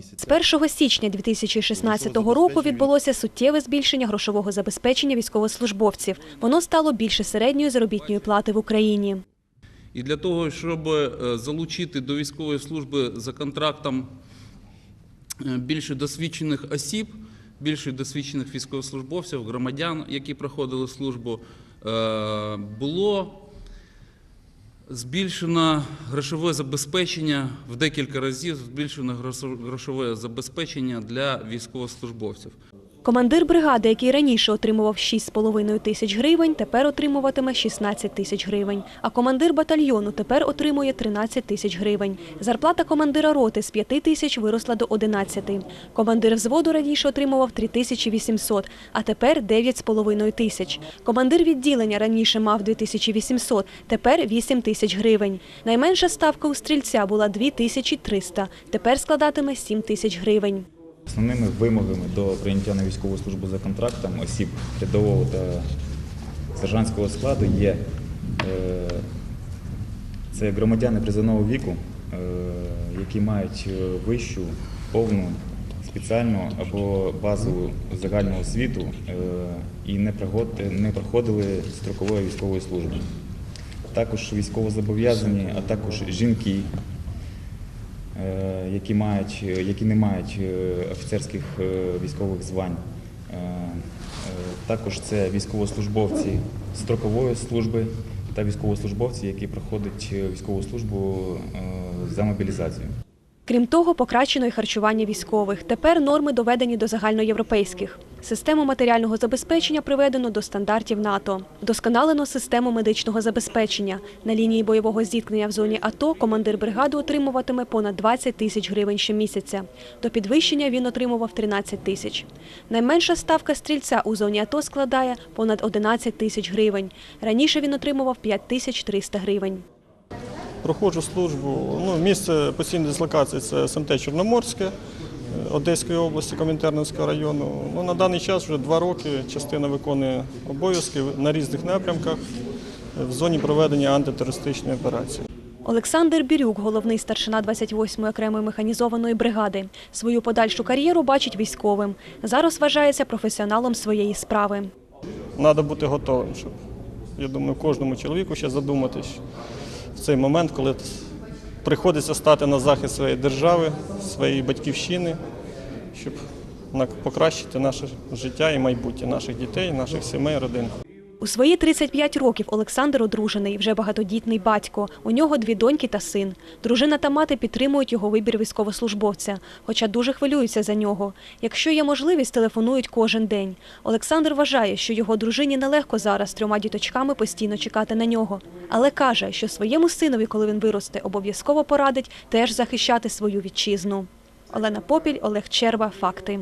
З 1 січня 2016 року відбулося суттєве збільшення грошового забезпечення військовослужбовців. Воно стало більше середньої заробітної плати в Україні. І для того, щоб е, залучити до військової служби за контрактом е, більше досвідчених осіб, більше досвідчених військовослужбовців, громадян, які проходили службу, е, було збільшено грошове забезпечення в декілька разів збільшено грошо- грошове забезпечення для військовослужбовців. Командир бригади, який раніше отримував 6,5 тисяч гривень, тепер отримуватиме 16 тисяч гривень. А командир батальйону тепер отримує 13 тисяч гривень. Зарплата командира роти з 5 тисяч виросла до 11. Командир взводу раніше отримував 3 тисячі 800, а тепер 9,5 тисяч. Командир відділення раніше мав 2800, тепер 8 тисяч гривень. Найменша ставка у стрільця була 2300, тепер складатиме 7 тисяч гривень. Основними вимогами до прийняття на військову службу за контрактом осіб рядового та сержантського складу є е, це громадяни призовного віку, е, які мають е, вищу, повну, спеціальну або базову загальну освіту і не проходили строкової військової служби. Також військовозобов'язані, а також жінки, які, мають, які не мають е, офіцерських е, військових звань. Е, е, Також це військовослужбовці строкової служби та військовослужбовці, які проходять е, військову службу е, за мобілізацією. Крім того, покращено і харчування військових. Тепер норми доведені до загальноєвропейських. Систему матеріального забезпечення приведено до стандартів НАТО. Вдосконалено систему медичного забезпечення. На лінії бойового зіткнення в зоні АТО командир бригади отримуватиме понад 20 тисяч гривень щомісяця. До підвищення він отримував 13 тисяч. Найменша ставка стрільця у зоні АТО складає понад 11 тисяч гривень. Раніше він отримував 5 тисяч 300 гривень. Проходжу службу. Ну, місце постійної дислокації це СМТ Чорноморське Одеської області, Комінтернівського району. Ну, на даний час вже два роки частина виконує обов'язки на різних напрямках в зоні проведення антитерористичної операції. Олександр Бірюк, головний старшина 28-ї окремої механізованої бригади. Свою подальшу кар'єру бачить військовим. Зараз вважається професіоналом своєї справи. Треба бути готовим, щоб, я думаю, кожному чоловіку ще задуматись в цей момент, коли приходиться стати на захист своєї держави, своєї батьківщини, щоб покращити наше життя і майбутнє наших дітей, наших сімей, родин. У свої 35 років Олександр одружений, вже багатодітний батько. У нього дві доньки та син. Дружина та мати підтримують його вибір військовослужбовця, хоча дуже хвилюються за нього. Якщо є можливість, телефонують кожен день. Олександр вважає, що його дружині нелегко зараз трьома діточками постійно чекати на нього. Але каже, що своєму синові, коли він виросте, обов'язково порадить теж захищати свою вітчизну. Олена Попіль, Олег Черва. Факти.